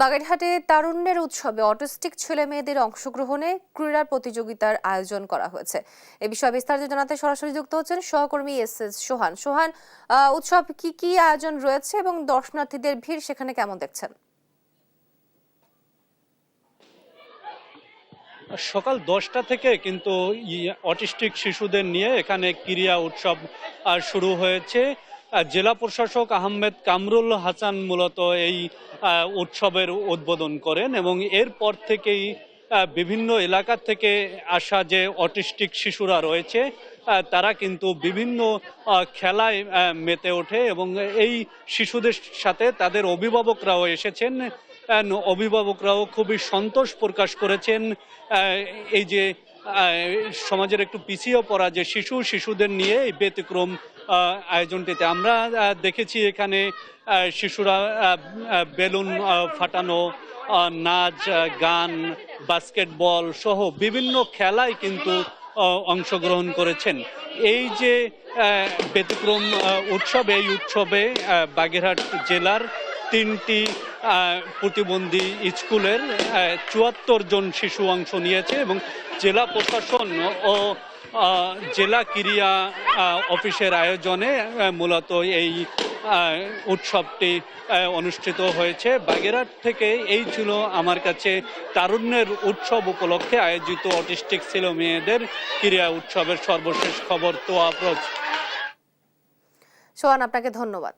বাগেরহাটে তারুণ্যের উৎসবে অটিস্টিক ছেলে মেয়েদের অংশগ্রহণে ক্রীড়া প্রতিযোগিতার আয়োজন করা হয়েছে। এ বিষয়ে বিস্তারিত জানাতে সরাসরি যুক্ত হচ্ছেন সহকর্মী এস এস সোহান। সোহান উৎসব কি কি আয়োজন রয়েছে এবং দর্শনার্থীদের ভিড় সেখানে কেমন দেখছেন? সকাল দশটা থেকে কিন্তু অটিস্টিক শিশুদের নিয়ে এখানে ক্রিয়া উৎসব শুরু হয়েছে। জেলা প্রশাসক আহমেদ কামরুল হাসান মূলত এই উৎসবের উদ্বোধন করেন এবং এরপর থেকেই বিভিন্ন এলাকা থেকে আসা যে অটিস্টিক শিশুরা রয়েছে তারা কিন্তু বিভিন্ন খেলায় মেতে ওঠে এবং এই শিশুদের সাথে তাদের অভিভাবকরাও এসেছেন। অভিভাবকরাও খুবই সন্তোষ প্রকাশ করেছেন। এই যে সমাজের একটু পিছিয়ে পড়া যে শিশু, শিশুদের নিয়ে এই ব্যতিক্রম আয়োজনটিতে। আমরা দেখেছি এখানে শিশুরা বেলুন ফাটানো নাচ গান, বাস্কেটবল সহ বিভিন্ন খেলায় কিন্তু অংশগ্রহণ করেছেন। এই যে ব্যতিক্রম উৎসব, এই উৎসবে বাগেরহাট জেলার তিনটি প্রতিবন্ধী স্কুলের চুয়াত্তর জন শিশু অংশ নিয়েছে এবং জেলা প্রশাসন ও জেলা ক্রীড়া অফিসের আয়োজনে মূলত এই উৎসবটি অনুষ্ঠিত হয়েছে। বাগেরহাট থেকে এই ছিল আমার কাছে তারুণ্যের উৎসব উপলক্ষে আয়োজিত অটিস্টিক ছিল মেয়েদের ক্রীড়া উৎসবের সর্বশেষ খবর। তো আপনাকে ধন্যবাদ।